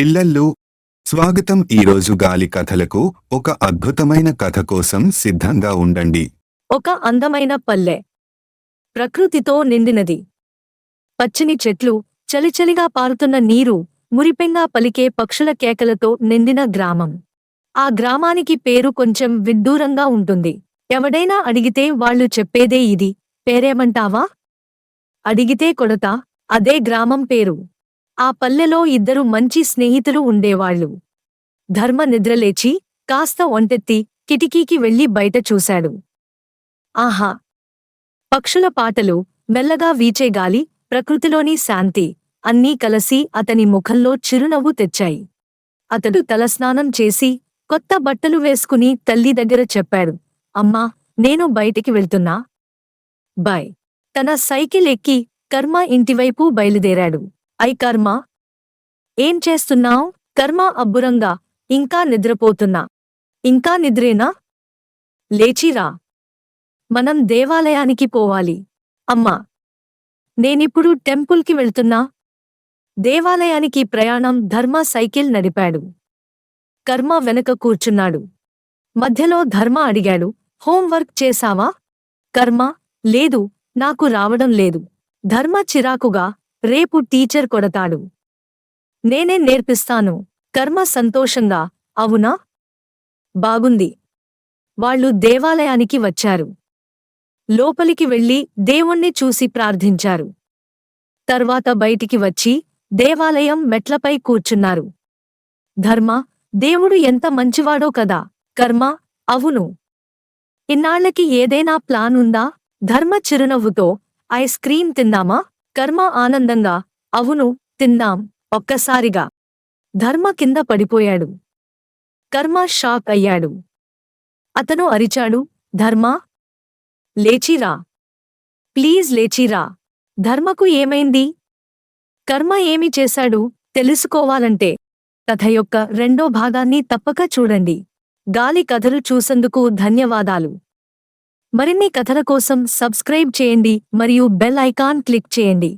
పిల్లల్లో స్వాగతం ఈరోజు గాలి కథలకు ఒక అద్భుతమైన కథ కోసం సిద్ధంగా ఉండండి. ఒక అందమైన పల్లె. ప్రకృతితో నిండినది. పచ్చని చెట్లు చలిచలిగా పారుతున్న నీరు మురిపెంగా పలికే పక్షుల కేకలతో నిండిన గ్రామం. ఆ గ్రామానికి పేరు కొంచెం విడ్డూరంగా ఉంటుంది. ఎవడైనా అడిగితే వాళ్ళు చెప్పేదే ఇది. పేరేమంటావా? అడిగితే కొడతా అదే గ్రామం పేరు. ఆ పల్లెలో ఇద్దరు మంచి స్నేహితులు ఉండేవాళ్ళు. ధర్మ నిద్రలేచి కాస్త ఒంటెత్తి కిటికీకి వెళ్ళి బయట చూశాడు. ఆహా! పక్షుల పాటలు మెల్లగా వీచే గాలి ప్రకృతిలోని శాంతి అన్నీ కలసి అతని ముఖంలో చిరునవ్వు తెచ్చాయి. అతడు తలస్నానం చేసి కొత్త బట్టలు వేసుకుని తల్లి దగ్గర చెప్పాడు అమ్మా నేను బయటికి వెళ్తున్నా. బాయ్! తన సైకిల్ ఎక్కి కర్మ ఇంటివైపు బయలుదేరాడు. ఐ కర్మ. ఏం చేస్తున్నావ్? కర్మ అబ్బురంగా. ఇంకా నిద్రపోతున్నా. ఇంకా నిద్రేనా? లేచిరా మనం దేవాలయానికి పోవాలి. అమ్మా. నేనిప్పుడు టెంపుల్కి వెళ్తున్నా. దేవాలయానికి ప్రయాణం ధర్మ సైకిల్ నడిపాడు. కర్మ వెనక కూర్చున్నాడు. మధ్యలో ధర్మ అడిగాడు. హోంవర్క్ చేశావా? కర్మ. లేదు. నాకు రావడం లేదు. ధర్మ చిరాకుగా. రేపు టీచర్ కొడతాడు. నేనే నేర్పిస్తాను. కర్మ సంతోషంగా అవునా? బాగుంది. వాళ్ళు దేవాలయానికి వచ్చారు. లోపలికి వెళ్ళి దేవుణ్ణి చూసి ప్రార్థించారు. తర్వాత బయటికి వచ్చి దేవాలయం మెట్లపై కూర్చున్నారు. ధర్మ దేవుడు ఎంత మంచివాడో కదా. కర్మ అవును. ఇన్నాళ్ళకి ఏదైనా ప్లాన్ ఉందా ధర్మ చిరునవ్వుతో ఐస్ క్రీం తిందామా? కర్మ ఆనందంగా అవును తిందాం ఒక్కసారిగా. ధర్మ కింద పడిపోయాడు. కర్మ షాక్ అయ్యాడు. అతను అరిచాడు ధర్మ లేచిరా. ప్లీజ్ లేచిరా. ధర్మకు ఏమైంది? కర్మ ఏమి చేశాడు? తెలుసుకోవాలంటే. కథ యొక్క రెండో భాగాన్ని తప్పక చూడండి. గాలి కథలు చూసందుకు ధన్యవాదాలు. మరిన్ని కథల కోసం సబ్స్క్రైబ్ చేయండి మరియు బెల్ ఐకాన్ క్లిక్ చేయండి.